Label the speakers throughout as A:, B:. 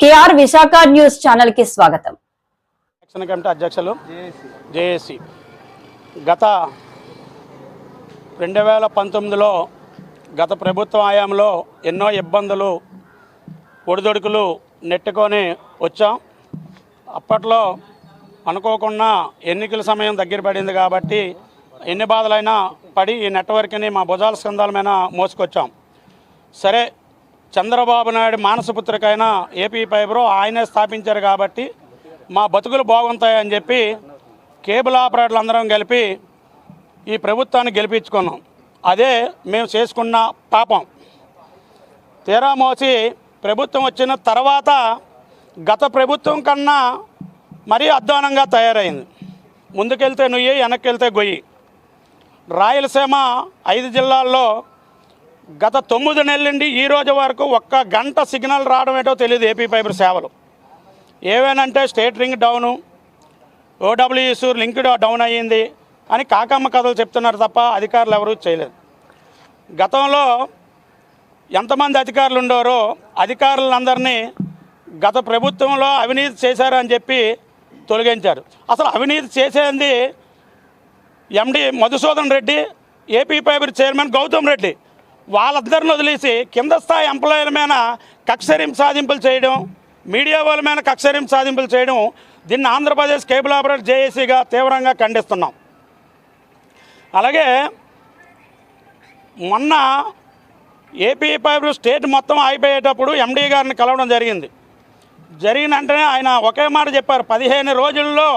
A: KR Visakha news ఛానల్కి స్వాగతం.
B: రక్షణ కమిటీ అధ్యక్షులు జేఏసీ. గత రెండు వేల పంతొమ్మిదిలో గత ప్రభుత్వ హయాంలో ఎన్నో ఇబ్బందులు ఒడిదొడుకులు నెట్టుకొని వచ్చాం. అప్పట్లో అనుకోకుండా ఎన్నికల సమయం దగ్గర పడింది కాబట్టి ఎన్ని బాధలైనా పడి ఈ నెట్వర్క్ని మా భుజాల స్కందాల మీద మోసుకొచ్చాం. సరే చంద్రబాబు నాయుడు మానసపుత్రికైన ఏపీ ఫైబ్రో ఆయనే స్థాపించారు కాబట్టి మా బతుకులు బాగుంటాయని చెప్పి కేబుల్ ఆపరేటర్లు అందరం కలిపి ఈ ప్రభుత్వాన్ని గెలిపించుకున్నాం. అదే మేము చేసుకున్న పాపం. తీరా మోసి ప్రభుత్వం వచ్చిన తర్వాత గత ప్రభుత్వం కన్నా మరీ అధ్వానంగా తయారైంది. ముందుకెళ్తే నుయ్యి వెనక్కి వెళ్తే గొయ్యి. రాయలసీమ ఐదు జిల్లాల్లో గత తొమ్మిది నెలల నుండి ఈ రోజు వరకు ఒక్క గంట సిగ్నల్ రావడం ఏంటో తెలియదు ఏపీ ఫైబర్ సేవలు. ఏవేనంటే state ring down OWS link down అయ్యింది అని కాకమ్మ కథలు చెప్తున్నారు తప్ప అధికారులు ఎవరూ చేయలేదు. గతంలో ఎంతమంది అధికారులు ఉండారో అధికారులందరినీ గత ప్రభుత్వంలో అవినీతి చేశారు అని చెప్పి తొలగించారు. అసలు అవినీతి చేసేది MD Madhusudan Reddy AP fibre chairman Gautam Reddy. వాళ్ళిద్దరిని వదిలేసి కింద స్థాయి ఎంప్లాయీల మీద కక్షరిం సాధింపులు చేయడం మీడియా వాళ్ళ మీద కక్షరిం సాధింపులు చేయడం దీన్ని ఆంధ్రప్రదేశ్ కేబుల్ ఆపరేటర్ జేఏసీగా తీవ్రంగా ఖండిస్తున్నాం. అలాగే మొన్న ఏపీ పైపు స్టేట్ మొత్తం అయిపోయేటప్పుడు ఎండీ గారిని కలవడం జరిగింది. జరిగిన వెంటనే ఆయన ఒకే మాట చెప్పారు పదిహేను రోజుల్లో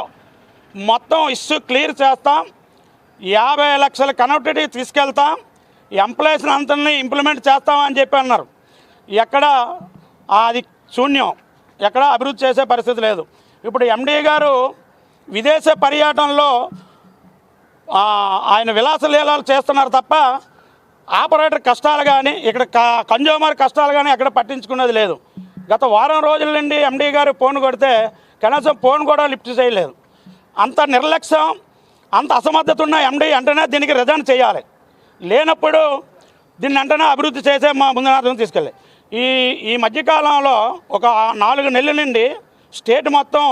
B: మొత్తం ఇష్యూ క్లియర్ చేస్తాం యాభై లక్షల కనెక్టివిటీ తీసుకెళ్తాం ఎంప్లాయీస్ని అంతని ఇంప్లిమెంట్ చేస్తామని చెప్పి అన్నారు. ఎక్కడ అది శూన్యం. ఎక్కడ అభివృద్ధి చేసే పరిస్థితి లేదు. ఇప్పుడు ఎండీ గారు విదేశ పర్యటనలో ఆయన విలాస లీలాలు చేస్తున్నారు తప్ప ఆపరేటర్ కష్టాలు కానీ ఇక్కడ క- కన్జ్యూమర్ కష్టాలు కానీ ఎక్కడ పట్టించుకున్నది లేదు. గత వారం రోజుల నుండి ఎండీ గారు ఫోన్ కొడితే కనీసం ఫోన్ కూడా లిఫ్ట్ చేయలేదు. అంత నిర్లక్ష్యం అంత అసమర్థత ఉన్న ఎండీ వెంటనే దీనికి రిజైన్ చేయాలి. లేనప్పుడు దీన్ని వెంటనే అభివృద్ధి చేసే మా ముందు తీసుకెళ్ళి. ఈ ఈ మధ్యకాలంలో ఒక నాలుగు నెలల నుండి స్టేట్ మొత్తం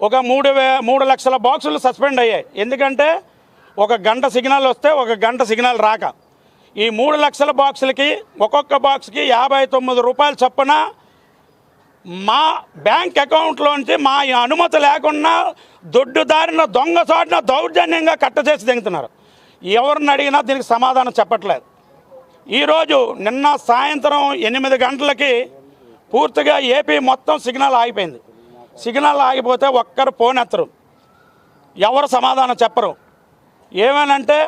B: ఒక మూడు వే మూడు లక్షల బాక్సులు సస్పెండ్ అయ్యాయి. ఎందుకంటే ఒక గంట సిగ్నల్ వస్తే ఒక గంట సిగ్నల్ రాక. ఈ మూడు లక్షల బాక్సులకి ఒక్కొక్క బాక్స్కి యాభై తొమ్మిది రూపాయలు చొప్పున మా బ్యాంక్ అకౌంట్లోంచి మా అనుమతి లేకుండా దొడ్డుదారిన దొంగ చాటున దౌర్జన్యంగా కట్ట చేసి దింగుతున్నారు ఎవరిని అడిగినా దీనికి సమాధానం చెప్పట్లేదు. ఈరోజు నిన్న సాయంత్రం ఎనిమిది గంటలకి పూర్తిగా ఏపీ మొత్తం సిగ్నల్ ఆగిపోయింది. సిగ్నల్ ఆగిపోతే ఒక్కరు ఫోన్ ఎత్తరు. ఎవరు సమాధానం చెప్పరు. ఏమనంటే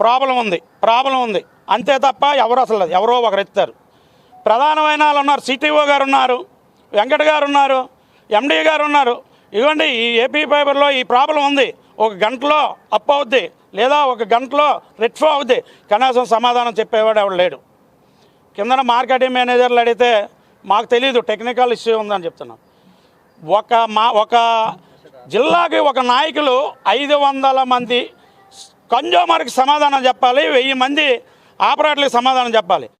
B: ప్రాబ్లం ఉంది ప్రాబ్లం ఉంది. అంతే తప్ప ఎవరు అసలు లేదు. ఎవరో ఒకరు ఎత్తారు. ప్రధానమైన వాళ్ళు ఉన్నారు సిటీఓ గారు ఉన్నారు వెంకట గారు ఉన్నారు ఎండీ గారు ఉన్నారు. ఇవ్వండి ఈ ఏపీ ఫైబర్లో ఈ ప్రాబ్లం ఉంది. ఒక గంటలో అప్ అవుద్ది లేదా ఒక గంటలో రెట్ఫో అవుద్ది. కనీసం సమాధానం చెప్పేవాడు ఎవడు లేడు. కిందన మార్కెటింగ్ మేనేజర్లు అడిగితే మాకు తెలియదు టెక్నికల్ ఇష్యూ ఉందని చెప్తున్నాం. ఒక మా ఒక జిల్లాకి ఒక నాయకులు ఐదు వందల మంది కన్జ్యూమర్కి సమాధానం చెప్పాలి వెయ్యి మంది ఆపరేటర్లకు సమాధానం చెప్పాలి.